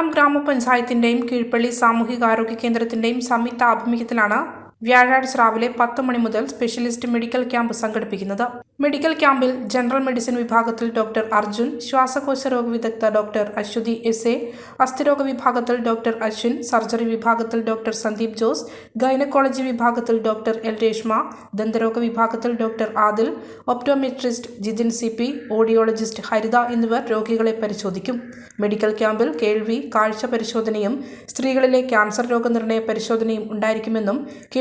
കാറളം ഗ്രാമപഞ്ചായത്തിന്റെയും കീഴ്പള്ളി സാമൂഹികാരോഗ്യ കേന്ദ്രത്തിന്റെയും സംയുക്ത ആഭിമുഖ്യത്തിലാണ് വ്യാഴാഴ്ച രാവിലെ പത്ത് മണി മുതൽ സ്പെഷ്യലിസ്റ്റ് മെഡിക്കൽ ക്യാമ്പ് സംഘടിപ്പിക്കുന്നത്. മെഡിക്കൽ ക്യാമ്പിൽ ജനറൽ മെഡിസിൻ വിഭാഗത്തിൽ ഡോക്ടർ അർജുൻ ശ്വാസകോശ രോഗ വിദഗ്ധ ഡോക്ടർ അശ്വതി എസ് എ അസ്ഥിരോഗ വിഭാഗത്തിൽ ഡോക്ടർ അശ്വിൻ സർജറി വിഭാഗത്തിൽ ഡോക്ടർ സന്ദീപ് ജോസ് ഗൈനക്കോളജി വിഭാഗത്തിൽ ഡോക്ടർ എൽ രേഷ്മ ദന്തരോഗ വിഭാഗത്തിൽ doctor Adil optometrist Jithin C P audiologist Haritha എന്നിവർ രോഗികളെ പരിശോധിക്കും. മെഡിക്കൽ ക്യാമ്പിൽ കേൾവി കാഴ്ച പരിശോധനയും സ്ത്രീകളിലെ ക്യാൻസർ രോഗനിർണയ പരിശോധനയും ഉണ്ടായിരിക്കുമെന്നും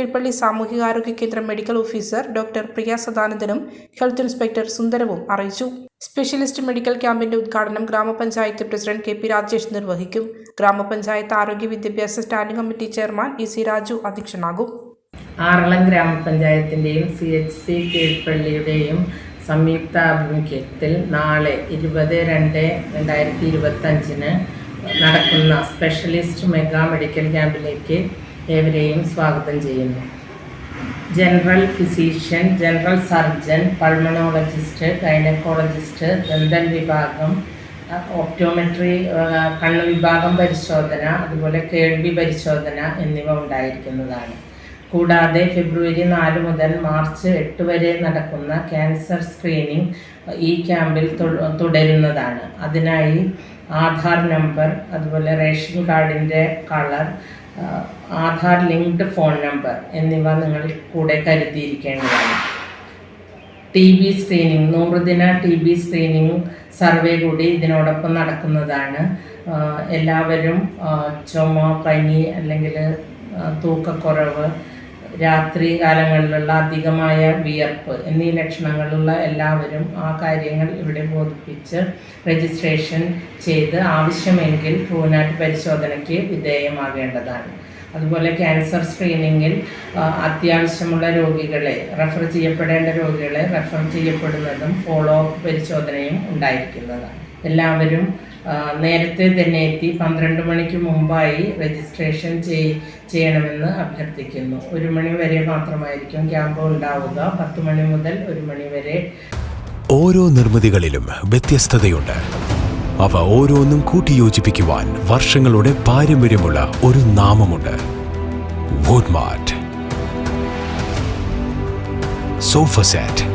കീഴ്പള്ളി സാമൂഹികാരോഗ്യ കേന്ദ്രം മെഡിക്കൽ ഓഫീസർ ഡോക്ടർ പ്രിയ സദാനന്ദനും ഹെൽത്ത് ഇൻസ്പെക്ടർ സുന്ദരവും അറിയിച്ചു. സ്പെഷ്യലിസ്റ്റ് മെഡിക്കൽ ക്യാമ്പിന്റെ ഉദ്ഘാടനം ഗ്രാമപഞ്ചായത്ത് പ്രസിഡന്റ് കെ പി രാജേഷ് നിർവഹിക്കും. ഗ്രാമപഞ്ചായത്ത് ആരോഗ്യ വിദ്യാഭ്യാസ standing committee chairman E C Raju അധ്യക്ഷനാകും. Aralam ഗ്രാമപഞ്ചായത്തിന്റെയും സി എച്ച് സി കീഴ്പള്ളിയുടെയും സംയുക്ത ആഭിമുഖ്യത്തിൽ നാളെ ഇരുപത് രണ്ട് രണ്ടായിരത്തി ഇരുപത്തഞ്ചിന് നടക്കുന്ന സ്പെഷ്യലിസ്റ്റ് മെഗാ മെഡിക്കൽ ക്യാമ്പിലേക്ക് ഏവരെയും സ്വാഗതം ചെയ്യുന്നു. General physician general surgeon pulmonologist gynaecologist dental വിഭാഗം ഓപ്റ്റോമെട്രി കണ്ണ് വിഭാഗം പരിശോധന അതുപോലെ കേൾവി പരിശോധന എന്നിവ ഉണ്ടായിരിക്കുന്നതാണ്. കൂടാതെ ഫെബ്രുവരി നാല് മുതൽ മാർച്ച് എട്ട് വരെ നടക്കുന്ന ക്യാൻസർ സ്ക്രീനിംഗ് ഈ ക്യാമ്പിൽ തുടരുന്നതാണ്. അതിനായി ആധാർ നമ്പർ അതുപോലെ റേഷൻ കാർഡിന്റെ colour Aadhaar linked phone number എന്നിവ നിങ്ങൾ കൂടെ കരുതിയിരിക്കേണ്ടതാണ്. ടി ബി സ്ക്രീനിങ് നൂറ് ദിന ടി ബി സ്ക്രീനിങ് സർവേ കൂടി ഇതിനോടൊപ്പം നടക്കുന്നതാണ്. എല്ലാവരും ചുമ പനി അല്ലെങ്കിൽ തൂക്കക്കുറവ് രാത്രി കാലങ്ങളിലുള്ള അധികമായ വിയർപ്പ് എന്നീ ലക്ഷണങ്ങളുള്ള എല്ലാവരും ആ കാര്യങ്ങൾ ഇവിടെ ബോധിപ്പിച്ച് രജിസ്ട്രേഷൻ ചെയ്ത് ആവശ്യമെങ്കിൽ ട്രൂനാറ്റ് പരിശോധനയ്ക്ക് വിധേയമാകേണ്ടതാണ്. അതുപോലെ ക്യാൻസർ സ്ക്രീനിങ്ങിൽ അത്യാവശ്യമുള്ള രോഗികളെ റെഫർ ചെയ്യപ്പെടേണ്ട രോഗികളെ റെഫർ ചെയ്യപ്പെടുന്നതും ഫോളോ അപ്പ് പരിശോധനയും ഉണ്ടായിരിക്കുന്നതാണ്. എല്ലാവരും നേരത്തെ തന്നെ എത്തി. പന്ത്രണ്ട് മണിക്ക് മുമ്പായി രജിസ്ട്രേഷൻ ചെയ് ചെയ്യണമെന്ന് അഭ്യർത്ഥിക്കുന്നു. ഒരു മണി വരെ മാത്രമായിരിക്കും ക്യാമ്പ് ഉണ്ടാവുക. പത്ത് മണി മുതൽ ഒരു മണി വരെ. ഓരോ നിർമ്മിതികളിലും വ്യത്യസ്തതയുണ്ട്. അവ ഓരോന്നും കൂട്ടിയോജിപ്പിക്കുവാൻ വർഷങ്ങളുടെ പാരമ്പര്യമുള്ള ഒരു നാമമുണ്ട്. Woodmart sofa set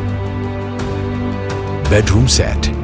bedroom set